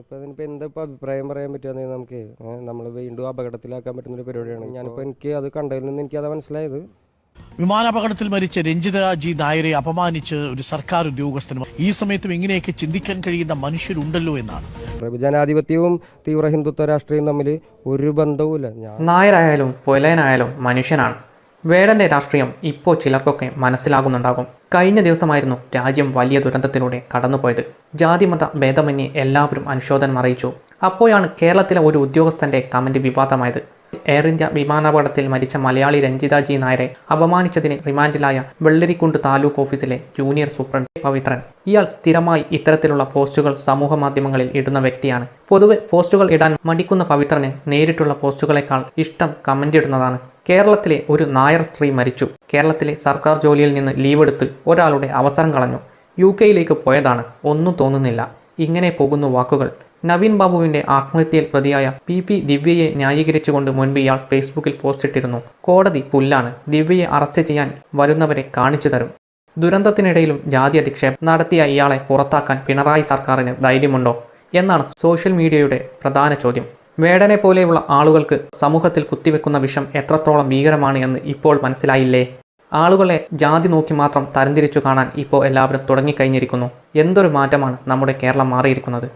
ഇപ്പൊ അതിനിപ്പോ എന്താ ഇപ്പൊ അഭിപ്രായം പറയാൻ പറ്റുക നമുക്ക് നമ്മൾ വീണ്ടും അപകടത്തിലാക്കാൻ പറ്റുന്ന ഒരു പരിപാടിയാണ്. ഞാനിപ്പോ എനിക്ക് അത് കണ്ടതിൽ നിന്ന് എനിക്ക് അത് മനസ്സിലായത്. വിമാനാപകടത്തിൽ മരിച്ച രഞ്ജിത ജി നായരെ അപമാനിച്ച് ഒരു സർക്കാർ ഉദ്യോഗസ്ഥനും ഈ സമയത്തും ഇങ്ങനെയൊക്കെ ചിന്തിക്കാൻ കഴിയുന്ന മനുഷ്യരുണ്ടല്ലോ എന്നാണ്. ജനാധിപത്യവും തീവ്ര ഹിന്ദുത്വ രാഷ്ട്രീയവും തമ്മിൽ ഒരു ബന്ധവുമില്ല. ഞാൻ നായരായാലും പൊലയനായാലും മനുഷ്യനാണ്. വേടന്റെ രാഷ്ട്രീയം ഇപ്പോ ചിലർക്കൊക്കെ മനസ്സിലാകുന്നുണ്ടാകും. കഴിഞ്ഞ ദിവസമായിരുന്നു രാജ്യം വലിയ ദുരന്തത്തിലൂടെ കടന്നുപോയത്. ജാതിമത ഭേദമന്യേ എല്ലാവരും അനുശോചനം അറിയിച്ചു. അപ്പോഴാണ് കേരളത്തിലെ ഒരു ഉദ്യോഗസ്ഥന്റെ കമന്റ് വിവാദമായത്. എയർ ഇന്ത്യ വിമാനാപകടത്തിൽ മരിച്ച മലയാളി രഞ്ജിത ജി നായരെ അപമാനിച്ചതിന് റിമാൻഡിലായ വെള്ളരിക്കുണ്ട് താലൂക്ക് ഓഫീസിലെ ജൂനിയർ സൂപ്രണ്ട് പവിത്രൻ. ഇയാൾ സ്ഥിരമായി ഇത്തരത്തിലുള്ള പോസ്റ്റുകൾ സമൂഹ മാധ്യമങ്ങളിൽ ഇടുന്ന വ്യക്തിയാണ്. പൊതുവെ പോസ്റ്റുകൾ ഇടാൻ മടിക്കുന്ന പവിത്രന് നേരിട്ടുള്ള പോസ്റ്റുകളെക്കാൾ ഇഷ്ടം കമന്റ് ഇടുന്നതാണ്. കേരളത്തിലെ ഒരു നായർ സ്ത്രീ മരിച്ചു. കേരളത്തിലെ സർക്കാർ ജോലിയിൽ നിന്ന് ലീവ് എടുത്ത് ഒരാളുടെ അവസരം കളഞ്ഞു. യു കെയിലേക്ക് പോയതാണ്. ഒന്നും തോന്നുന്നില്ല. ഇങ്ങനെ പോകുന്ന വാക്കുകൾ നവീൻ ബാബുവിന്റെ ആത്മഹത്യയിൽ പ്രതിയായ പി പി ദിവ്യയെ ന്യായീകരിച്ചുകൊണ്ട് മുൻപ് ഇയാൾ ഫേസ്ബുക്കിൽ പോസ്റ്റിട്ടിരുന്നു കോടതി പുല്ലാണ് ദിവ്യയെ അറസ്റ്റ് ചെയ്യാൻ വരുന്നവരെ കാണിച്ചു തരും. ദുരന്തത്തിനിടയിലും ജാതി അധിക്ഷേപം നടത്തിയ ഇയാളെ പുറത്താക്കാൻ പിണറായി സർക്കാരിന് ധൈര്യമുണ്ടോ എന്നാണ് സോഷ്യൽ മീഡിയയുടെ പ്രധാന ചോദ്യം. വേടനെ പോലെയുള്ള ആളുകൾക്ക് സമൂഹത്തിൽ കുത്തിവെക്കുന്ന വിഷം എത്രത്തോളം ഭീകരമാണ് എന്ന് ഇപ്പോൾ മനസ്സിലായില്ലേ? ആളുകളെ ജാതി നോക്കി മാത്രം തരംതിരിച്ചു കാണാൻ ഇപ്പോൾ എല്ലാവരും തുടങ്ങിക്കഴിഞ്ഞിരിക്കുന്നു. എന്തൊരു മാറ്റമാണ് നമ്മുടെ കേരളം മാറിയിരിക്കുന്നത്?